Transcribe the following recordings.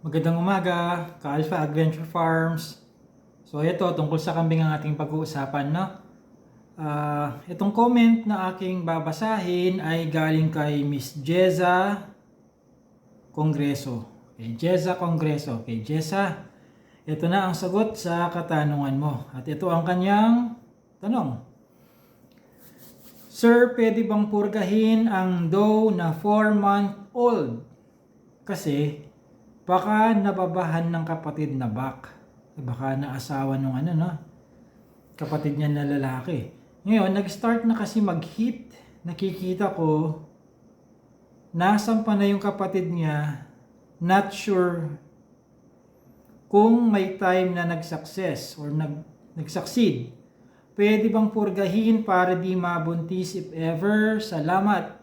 Magandang umaga, ka-Alpha Adventure Farms. So ito, tungkol sa kambing ang ating pag-uusapan, no? Ah, itong comment na aking babasahin ay galing kay Miss Jeza Kongreso. Okay, Jeza Kongreso. Okay, Jeza, ito na ang sagot sa katanungan mo. At ito ang kanyang tanong. Sir, pwede bang purgahin ang doe na 4-month-old? Kasi baka nababahan ng kapatid na bak. Baka naasawa nung ano, no? Kapatid niya na lalaki. Ngayon, nag-start na kasi mag-hit. Nakikita ko, nasampa na yung kapatid niya, not sure kung may time na nag-success or nag, nag-succeed. Pwede bang purgahin para di mabuntis if ever? Salamat.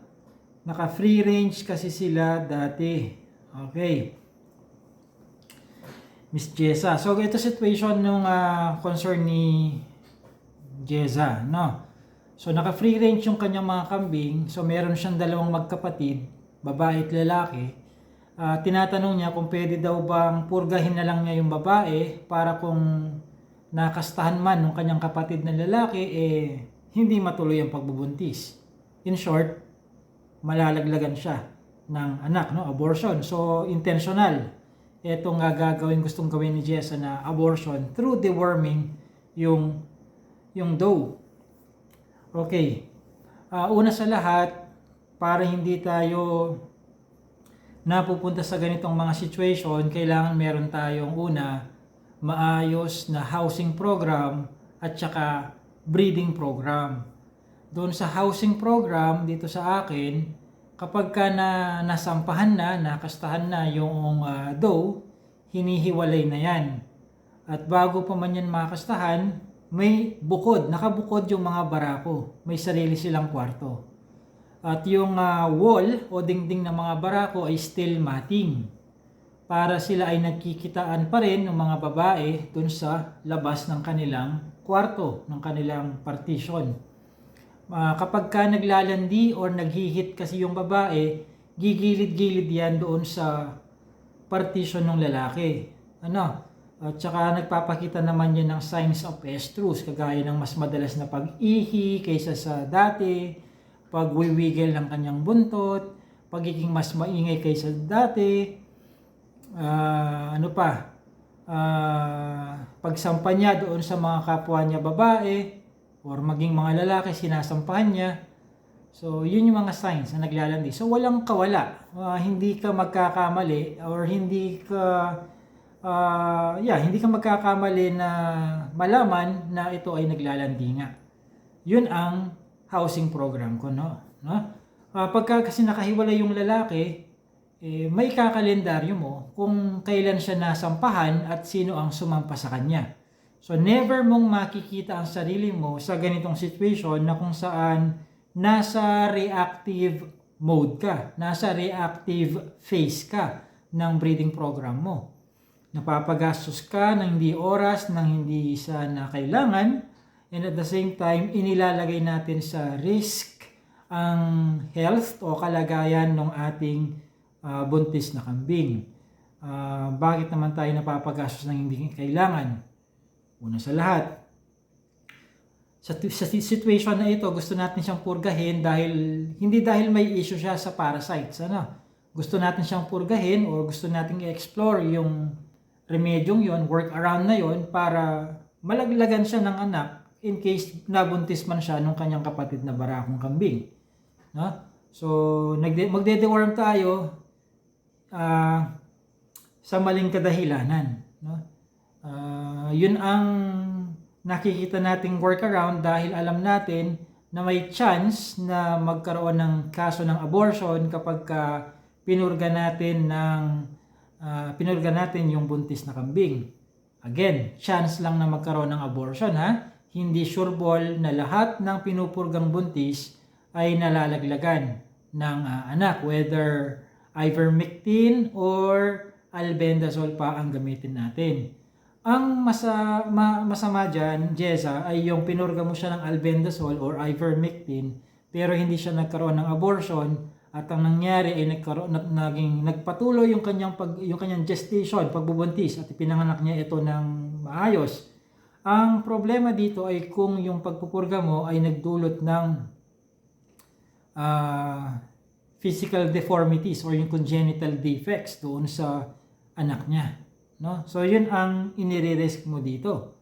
Naka-free range kasi sila dati. Okay. Miss Jessa. So, ito situation nung ah, concern ni Jeza, no? So, naka-free range yung kanyang mga kambing. So, meron siyang dalawang magkapatid, babae at lalaki. Ah, tinatanong niya kung pwede daw bang purgahin na lang niya yung babae para kung nakastahan man ng kanyang kapatid na lalaki, eh, hindi matuloy ang pagbubuntis. In short, malalaglagan siya ng anak, no? Abortion. So, intentional. Ito nga gagawin, gustong gawin ni Jessa na abortion through deworming yung yung doe. Okay. Ah, una sa lahat, para hindi tayo napupunta sa ganitong mga situation, kailangan meron tayong una, maayos na housing program at saka breeding program. Doon sa housing program dito sa akin, kapag ka na nasampahan na, nakastahan na yung uh, doe, hinihiwalay na yan. At bago pa man yan makastahan, may bukod, nakabukod yung mga barako. May sarili silang kwarto. At yung ah, wall o dingding ng mga barako ay still matting. Para sila ay nagkikitaan pa rin ng mga babae dun sa labas ng kanilang kwarto, ng kanilang partition. Ah, kapag ka naglalandi or naghihit kasi yung babae, gigilid-gilid yan doon sa partition ng lalaki. Ano? At saka nagpapakita naman yan ng signs of estrus, kagaya ng mas madalas na pag-ihi kaysa sa dati, pagwiwigil ng kanyang buntot, pagiging mas maingay kaysa dati, ah, ano pa, ah, pagsampa niya doon sa mga kapwa niya babae, or maging mga lalaki, sinasampahan niya. So, yun yung mga signs na naglalandi. So, walang kawala. Ah, hindi ka magkakamali or hindi ka ah, yeah, hindi ka magkakamali na malaman na ito ay naglalandi nga. Yun ang housing program ko, no? no? Ah, pagka kasi nakahiwalay yung lalaki, eh, may kakalendaryo mo kung kailan siya nasampahan at sino ang sumampa sa kanya. So never mong makikita ang sarili mo sa ganitong situation na kung saan nasa reactive mode ka, nasa reactive phase ka ng breeding program mo. Napapagastos ka ng hindi oras, ng hindi sana kailangan, and at the same time, inilalagay natin sa risk ang health o kalagayan ng ating ah, buntis na kambing. Ah, bakit naman tayo napapagastos ng hindi kailangan? Una sa lahat, sa, sa situation na ito, gusto natin siyang purgahin dahil, hindi dahil may issue siya sa parasites. Ano? Gusto natin siyang purgahin or gusto natin i-explore yung remedyong yon work around na yon para malaglagan siya ng anak in case nabuntis man siya nung kanyang kapatid na barakong kambing. No? So, magde-deworm tayo ah, sa maling kadahilanan. Ah, yun ang nakikita nating workaround dahil alam natin na may chance na magkaroon ng kaso ng abortion kapag ka pinurga natin ng ah, pinurga natin yung buntis na kambing. Again, chance lang na magkaroon ng abortion ha. Hindi sure ball na lahat ng pinupurgang buntis ay nalalaglagan ng ah, anak whether ivermectin or albendazole pa ang gamitin natin. Ang masa, ma, masama dyan, Jessa, ay yung pinurga mo siya ng albendazole or ivermectin pero hindi siya nagkaroon ng abortion At ang nangyari ay nagkaroon nag, naging nagpatuloy yung kanyang pag yung kanyang gestation, pagbubuntis at ipinanganak niya ito ng maayos. Ang problema dito ay kung yung pagpupurga mo ay nagdulot ng ah, physical deformities or yung congenital defects doon sa anak niya. No? So, yun ang inire-risk mo dito.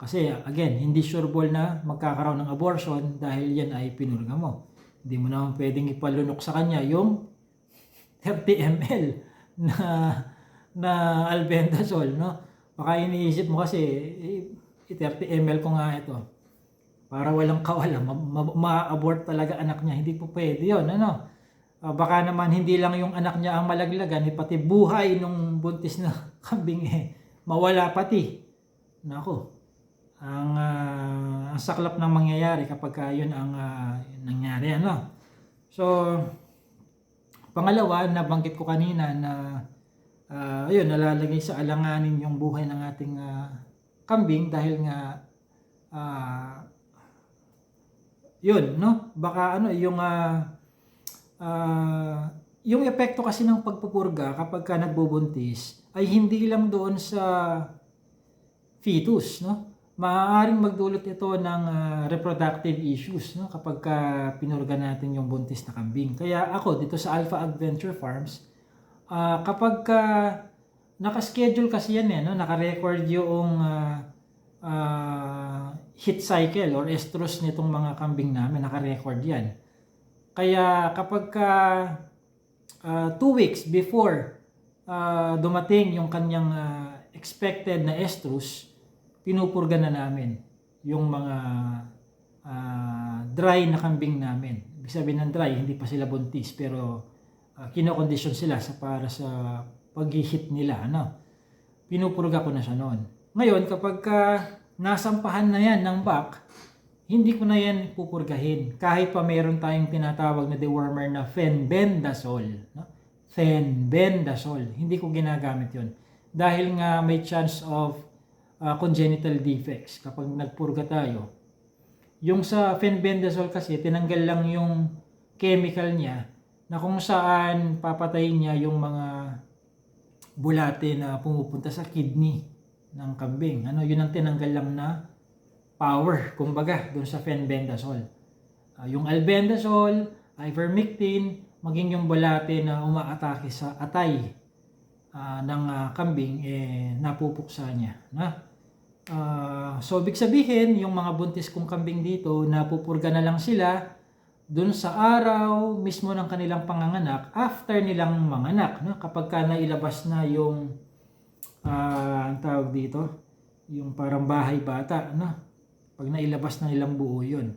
Kasi, again, hindi sureball na magkakaroon ng abortion dahil yan ay pinurga mo. Hindi mo naman pwedeng ipalunok sa kanya yung 30 ml na na albendazole, no? Baka iniisip mo kasi, eh, 30 ml ko nga ito. Para walang kawala, ma- ma- ma-abort talaga anak niya. Hindi po pwede yun, ano? Ah, baka naman hindi lang yung anak niya ang malaglagan, eh, pati buhay nung buntis na kambing eh, mawala pati. Nako, ang, ah, ang saklap ng mangyayari kapag ka yun ang ah, nangyari. Ano? So, pangalawa, nabanggit ko kanina na ah, ayun, nalalagay sa alanganin yung buhay ng ating ah, kambing dahil nga ah, yun, no? Baka ano, yung ah, ah, yung epekto kasi ng pagpupurga kapag ka nagbubuntis ay hindi lang doon sa fetus, no? Maaaring magdulot ito ng ah, reproductive issues, no? Kapag ka pinurga natin yung buntis na kambing. Kaya ako dito sa Alpha Adventure Farms, ah, kapag ka naka-schedule kasi yan eh, no? Naka-record yung ah, ah, heat cycle or estrus nitong mga kambing namin, naka-record yan. Kaya kapag ka ah, two weeks before ah, dumating yung kanyang ah, expected na estrus, pinupurga na namin yung mga ah, dry na kambing namin. Ibig sabihin ng dry, hindi pa sila buntis pero uh, kinokondisyon sila sa para sa pag-hit nila. Ano? Pinupurga ko na siya noon. Ngayon, kapag ka nasampahan na yan ng back, hindi ko na yan pupurgahin. Kahit pa meron tayong tinatawag na dewormer na fenbendazole. No? Fenbendazole. Hindi ko ginagamit yon Dahil nga may chance of uh, congenital defects kapag nagpurga tayo. Yung sa fenbendazole kasi, tinanggal lang yung chemical niya na kung saan papatayin niya yung mga bulate na pumupunta sa kidney ng kambing. Ano, yun ang tinanggal lang na power, kumbaga, doon sa fenbendazole. Ah, yung albendazole, ivermectin, maging yung bulate na umaatake sa atay ah, ng ah, kambing, eh, napupuksa niya. Na? Ah, so, ibig sabihin, yung mga buntis kong kambing dito, napupurga na lang sila doon sa araw mismo ng kanilang panganganak after nilang manganak. No? Kapag ka nailabas na yung, ah, ang tawag dito, yung parang bahay bata, no? Pag nailabas na nilang buo yun,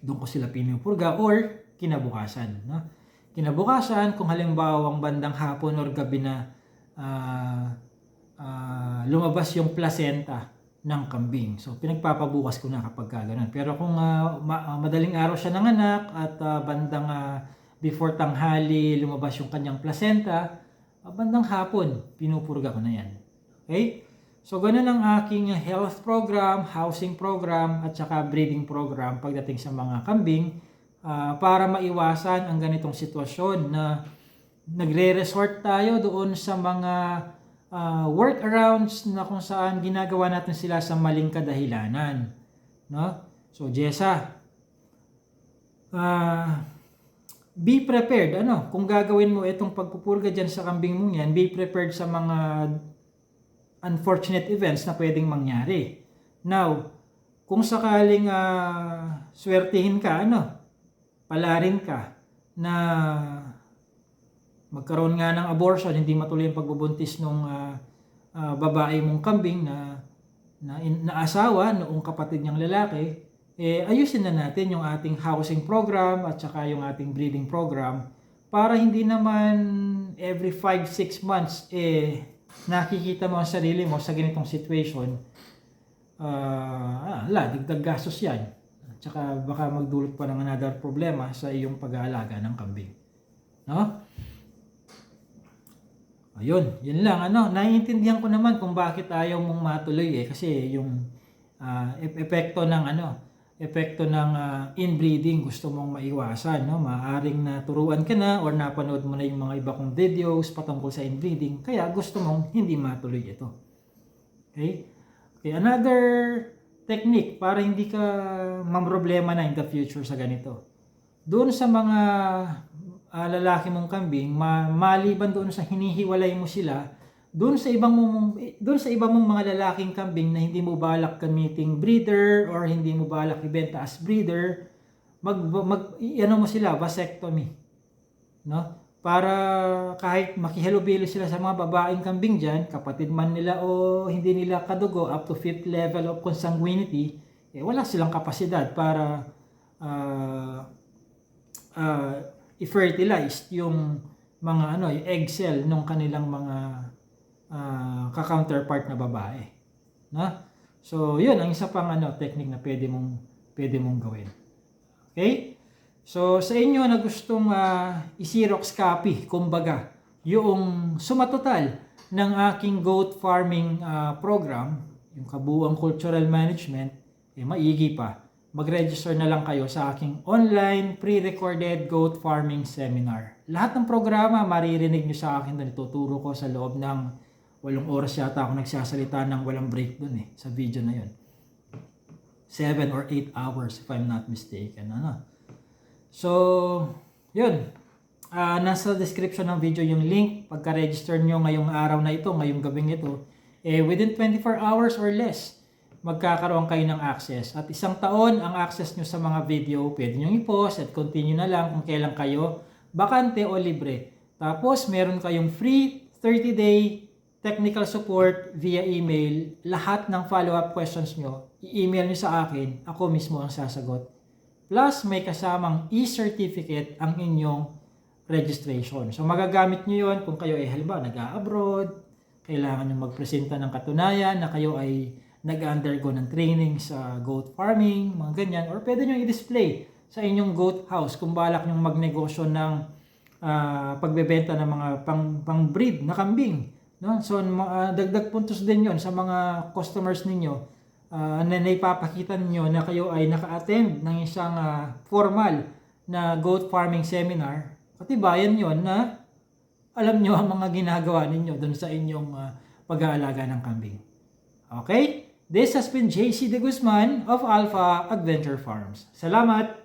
doon ko sila pinupurga or kinabukasan. No? Kinabukasan, kung halimbawa ang bandang hapon or gabi na ah, ah, lumabas yung placenta ng kambing. So, pinagpapabukas ko na kapag ka ganun. Pero kung ah, ma- ah, madaling araw siya nanganak at ah, bandang ah, before tanghali lumabas yung kanyang placenta, ah, bandang hapon, pinupurga ko na yan. Okay? So, ganun ang aking health program, housing program, at saka breeding program pagdating sa mga kambing ah, para maiwasan ang ganitong sitwasyon na nagre-resort tayo doon sa mga ah, workarounds na kung saan ginagawa natin sila sa maling kadahilanan. No? So, Jessa, ah, be prepared. Ano? Kung gagawin mo itong pagpupurga dyan sa kambing mong yan, be prepared sa mga unfortunate events na pwedeng mangyari. Now, kung sakaling ah, swertihin ka, ano, palarin ka na magkaroon nga ng abortion, hindi matuloy ang pagbubuntis ng babae mong kambing na na, in, noong kapatid niyang lalaki, eh ayusin na natin yung ating housing program at saka yung ating breeding program para hindi naman every 5-6 months eh nakikita mo ang sarili mo sa ganitong situation ah, ala, dagdag gastos yan. At saka baka magdulot pa ng another problema sa iyong pag-aalaga ng kambing. No? Ayun, yun lang. Ano, naiintindihan ko naman kung bakit ayaw mong matuloy eh. Kasi yung ah, ep- epekto ng ano, epekto ng ah, inbreeding gusto mong maiwasan. No? Maaring naturuan ka na or napanood mo na yung mga iba kong videos patungkol sa inbreeding. Kaya gusto mong hindi matuloy ito. Okay? Okay, another technique para hindi ka mamroblema na in the future sa ganito. Doon sa mga ah, lalaki mong kambing, ma- maliban doon sa hinihiwalay mo sila, doon sa ibang mong doon sa ibang mong mga lalaking kambing na hindi mo balak gamiting breeder or hindi mo balak ibenta as breeder, mag, mag ano mo sila vasectomy. No? Para kahit makihalubilo sila sa mga babaeng kambing diyan, kapatid man nila o hindi nila kadugo up to fifth level of consanguinity, eh wala silang kapasidad para ah, ah, i-fertilize yung mga ano, yung egg cell ng kanilang mga ah, ka-counterpart na babae. No? So, yun ang isa pang ano, technique na pwede mong pwede mong gawin. Okay? So, sa inyo na gustong ah, i-Xerox copy, kumbaga, yung sumatotal ng aking goat farming ah, program, yung kabuuang cultural management, eh, maigi pa. Mag-register na lang kayo sa aking online pre-recorded goat farming seminar. Lahat ng programa maririnig nyo sa akin doon. Ituturo ko sa loob ng walong oras yata ako nagsasalita ng walang break doon eh, sa video na yun. 7 or 8 hours if I'm not mistaken. Ano? So, yun. Ah, nasa description ng video yung link. Pagka-register nyo ngayong araw na ito, ngayong gabing ito, eh, within 24 hours or less, magkakaroon kayo ng access. At isang taon ang access nyo sa mga video, pwede nyo i-post at continue na lang kung kailan kayo bakante o libre. Tapos, meron kayong free 30-day technical support via email. Lahat ng follow-up questions nyo, i-email nyo sa akin, ako mismo ang sasagot. Plus, may kasamang e-certificate ang inyong registration. So, magagamit nyo yon kung kayo ay halimbawa nag-abroad, kailangan nyo magpresenta ng katunayan na kayo ay nag-undergo ng training sa goat farming, mga ganyan. Or pwede nyo i-display sa inyong goat house kung balak nyo magnegosyo ng ah, pagbebenta ng mga pang, pang-breed na kambing. No? So, ah, dagdag puntos din yon sa mga customers ninyo ah, na naipapakita ninyo na kayo ay naka-attend ng isang ah, formal na goat farming seminar. Katibayan yon na alam nyo ang mga ginagawa ninyo doon sa inyong ah, pag-aalaga ng kambing. Okay? This has been JC De Guzman of Alpha Adventure Farms. Salamat!